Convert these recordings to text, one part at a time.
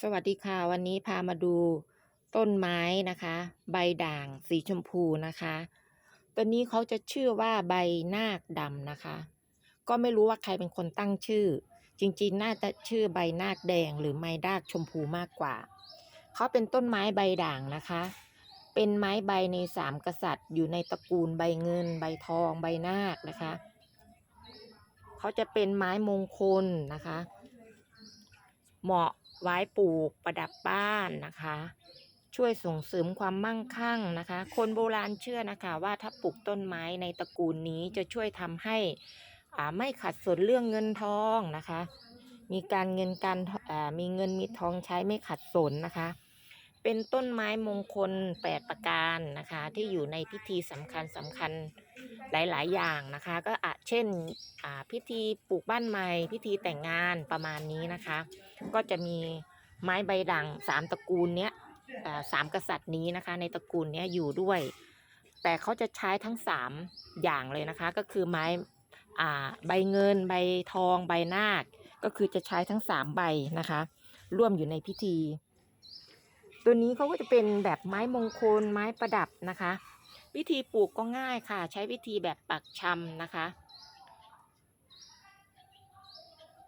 สวัสดีค่ะ วันนี้พามาดูต้นไม้นะคะ ใบด่างสีชมพูนะคะตัวนี้เขาจะชื่อว่าใบนาคดำนะคะ ก็ไม่รู้ว่าใครเป็นคนตั้งชื่อ จริงๆ น่าจะชื่อใบนาคแดงหรือไม้ดากชมพูมากกว่าเขาเป็นต้นไม้ใบด่างนะคะ เป็นไม้ใบในสามกษัตริย์ อยู่ในตระกูลใบเงิน ใบทอง ใบนาคนะคะเขาจะเป็นไม้มงคลนะคะ เหมาะ ไว้ปลูกประดับบ้านนะคะ ช่วยส่งเสริมความมั่งคั่งนะคะ คนโบราณเชื่อนะคะว่าถ้าปลูกต้นไม้ในตระกูลนี้จะช่วยทำให้อ่าไม่ขัดสนเรื่องเงินทองนะคะ มีการเงินการอ่ามีเงินมีทองใช้ไม่ขัดสนนะคะ เป็นต้นไม้มงคลแปดประการนะคะ ที่อยู่ในพิธีสำคัญสำคัญ หลาย ๆ อย่างนะคะ ก็อาจเช่นอ่าพิธีปลูกบ้านใหม่ พิธีแต่งงานประมาณนี้นะคะ ก็จะมีไม้ใบด่างสามตระกูลเนี้ยอ่าสามกษัตริย์นี้นะคะ ในตระกูลเนี้ยอยู่ด้วย แต่เขาจะใช้ทั้งสามอย่างเลยนะคะ ก็คือไม้อ่าใบเงิน ใบทอง ใบนาค ก็คือจะใช้ทั้งสามใบนะคะ ร่วมอยู่ในพิธี ตัวนี้เขาก็จะเป็นแบบไม้มงคลไม้ประดับนะคะ วิธีปลูกก็ง่ายค่ะ ใช้วิธีแบบปักชำนะคะ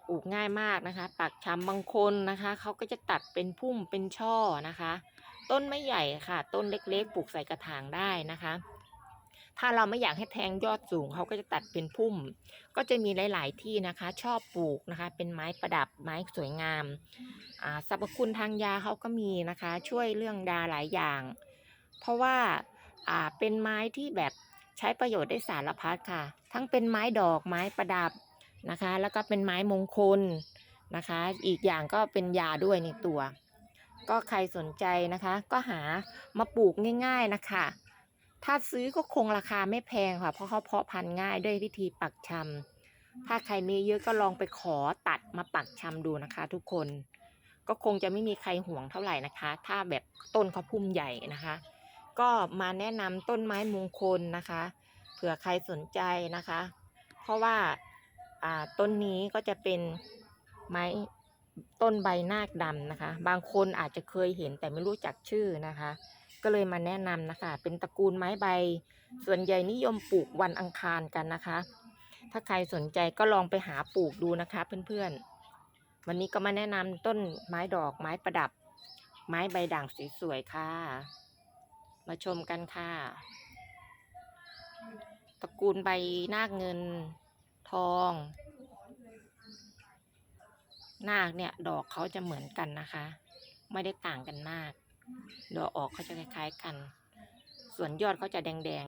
ปลูกง่ายมากนะคะ ปักชำบางคนนะคะเขาก็จะตัดเป็นพุ่มเป็นช่อนะคะ ต้นไม่ใหญ่ค่ะ ต้นเล็กๆ ปลูกใส่กระถางได้นะคะ ถ้าเราไม่อยากให้แทงยอดสูงเขาก็จะตัดเป็นพุ่ม ก็จะมีหลาย ๆ ที่นะคะ ชอบปลูกนะคะ เป็นไม้ประดับไม้สวยงามสรรพคุณทางยาเขาก็มีนะคะ ช่วยเรื่องยาหลายอย่าง เพราะว่า อ่าเป็นไม้ที่แบบใช้ประโยชน์ได้สารพัดค่ะ ทั้งเป็นไม้ดอกไม้ประดับนะคะ แล้วก็เป็นไม้มงคลนะคะ อีกอย่างก็เป็นยาด้วยในตัว ก็ใครสนใจนะคะ ก็หามาปลูกง่าย ๆนะคะ ถ้าซื้อก็คงราคาไม่แพงค่ะ เพราะเขาเพาะพันธุ์ง่ายด้วยวิธีปักชำถ้าใครมีเยอะก็ลองไปขอตัดมาปักชำดูนะคะ ทุกคน ก็คงจะไม่มีใครห่วงเท่าไหร่นะคะ ถ้าแบบต้นเขาพุ่มใหญ่นะคะ ก็มาแนะนำต้นไม้มงคลนะคะ เผื่อใครสนใจนะคะ เพราะว่าอ่าต้นนี้ก็จะเป็นไม้ต้นใบนาคดำนะคะ บางคนอาจจะเคยเห็นแต่ไม่รู้จักชื่อนะคะ ก็เลยมาแนะนำนะคะ เป็นตระกูลไม้ใบ ส่วนใหญ่นิยมปลูกวันอังคารกันนะคะ ถ้าใครสนใจก็ลองไปหาปลูกดูนะคะ เพื่อนๆ วันนี้ก็มาแนะนำต้นไม้ดอกไม้ประดับ ไม้ใบด่างสวยๆค่ะ มาชมกันค่ะ ตระกูลใบนาคเงินทอง นาคเนี่ยดอกเขาจะเหมือนกันนะคะ ไม่ได้ต่างกันมาก ดอกออกเขาจะคล้ายๆกัน ส่วนยอดเขาจะแดงๆ